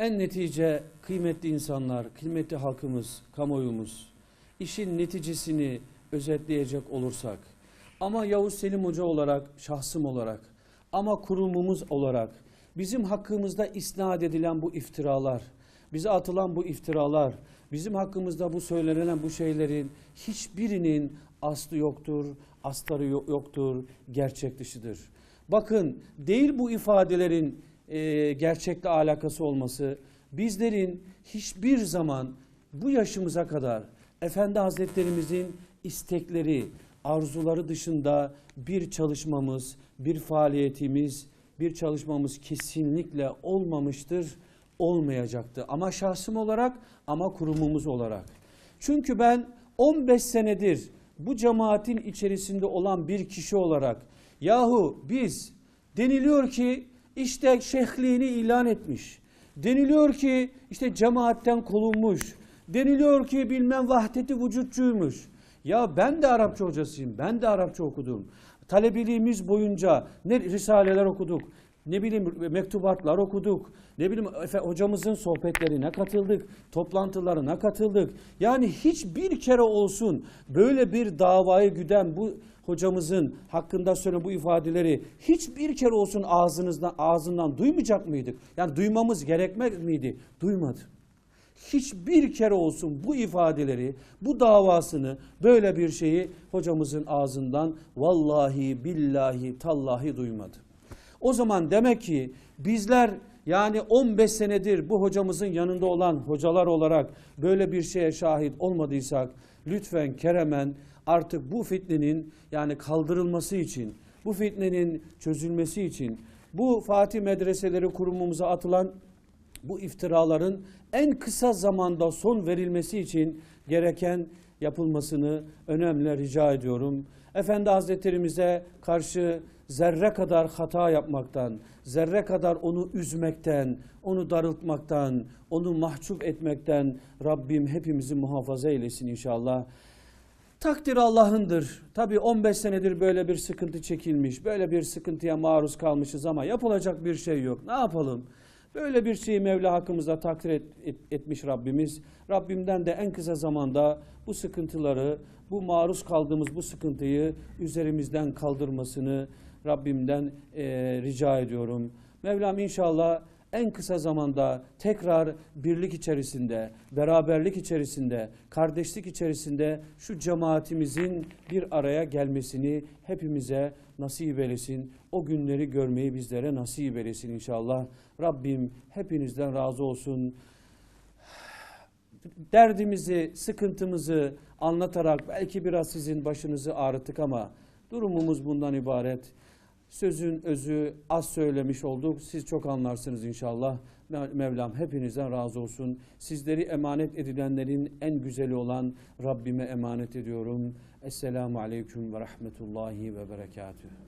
En netice kıymetli insanlar, kıymetli halkımız, kamuoyumuz, işin neticesini özetleyecek olursak, ama Yavuz Selim Hoca olarak, şahsım olarak, ama kurumumuz olarak, bizim hakkımızda isnat edilen bu iftiralar, bize atılan bu iftiralar, bizim hakkımızda bu söylenen bu şeylerin hiçbirinin aslı yoktur, astarı yo- yoktur, gerçek dışıdır. Bakın değil bu ifadelerin e, gerçekle alakası olması, bizlerin hiçbir zaman bu yaşımıza kadar Efendi Hazretlerimizin istekleri, arzuları dışında bir çalışmamız, bir faaliyetimiz, bir çalışmamız kesinlikle olmamıştır, olmayacaktı. Ama şahsım olarak ama kurumumuz olarak. Çünkü ben 15 senedir bu cemaatin içerisinde olan bir kişi olarak yahu biz deniliyor ki işte şeyhliğini ilan etmiş. Deniliyor ki işte cemaatten kovulmuş. Deniliyor ki bilmem vahdeti vücutçuymuş. Ya ben de Arapça hocasıyım. Ben de Arapça okudum. Talebiliğimiz boyunca ne risaleler okuduk, ne bileyim mektubatlar okuduk, ne bileyim hocamızın sohbetlerine katıldık, toplantılarına katıldık. Yani hiçbir kere olsun böyle bir davayı güden bu hocamızın hakkında söylenen bu ifadeleri hiçbir kere olsun ağzınızdan ağzından duymayacak mıydık? Yani duymamız gerekmez miydi? Duymadı hiçbir kere olsun bu ifadeleri, bu davasını, böyle bir şeyi hocamızın ağzından vallahi billahi tallahi duymadı. O zaman demek ki bizler yani 15 senedir bu hocamızın yanında olan hocalar olarak böyle bir şeye şahit olmadıysak lütfen keremen artık bu fitnenin yani kaldırılması için, bu fitnenin çözülmesi için, bu Fatih Medreseleri kurumumuza atılan bu iftiraların en kısa zamanda son verilmesi için gereken yapılmasını önemli rica ediyorum. Efendi Hazretlerimize karşı zerre kadar hata yapmaktan, zerre kadar onu üzmekten, onu darıltmaktan, onu mahcup etmekten Rabbim hepimizi muhafaza eylesin inşallah. Takdir Allah'ındır. Tabii 15 senedir böyle bir sıkıntı çekilmiş, böyle bir sıkıntıya maruz kalmışız ama yapılacak bir şey yok. Ne yapalım? Böyle bir şeyi Mevla hakkımızda takdir et- et- etmiş Rabbimiz. Rabbimden de en kısa zamanda bu sıkıntıları, bu maruz kaldığımız bu sıkıntıyı üzerimizden kaldırmasını Rabbimden eee, rica ediyorum. Mevlam inşallah en kısa zamanda tekrar birlik içerisinde, beraberlik içerisinde, kardeşlik içerisinde şu cemaatimizin bir araya gelmesini hepimize nasip eylesin. O günleri görmeyi bizlere nasip eylesin inşallah. Rabbim hepinizden razı olsun. Derdimizi, sıkıntımızı anlatarak belki biraz sizin başınızı ağrıttık ama durumumuz bundan ibaret. Sözün özü az söylemiş olduk. Siz çok anlarsınız inşallah. Me- Mevlam hepinizden razı olsun. Sizleri emanet edilenlerin en güzeli olan Rabbime emanet ediyorum. Esselamu Aleyküm ve Rahmetullahi ve Berekatühü.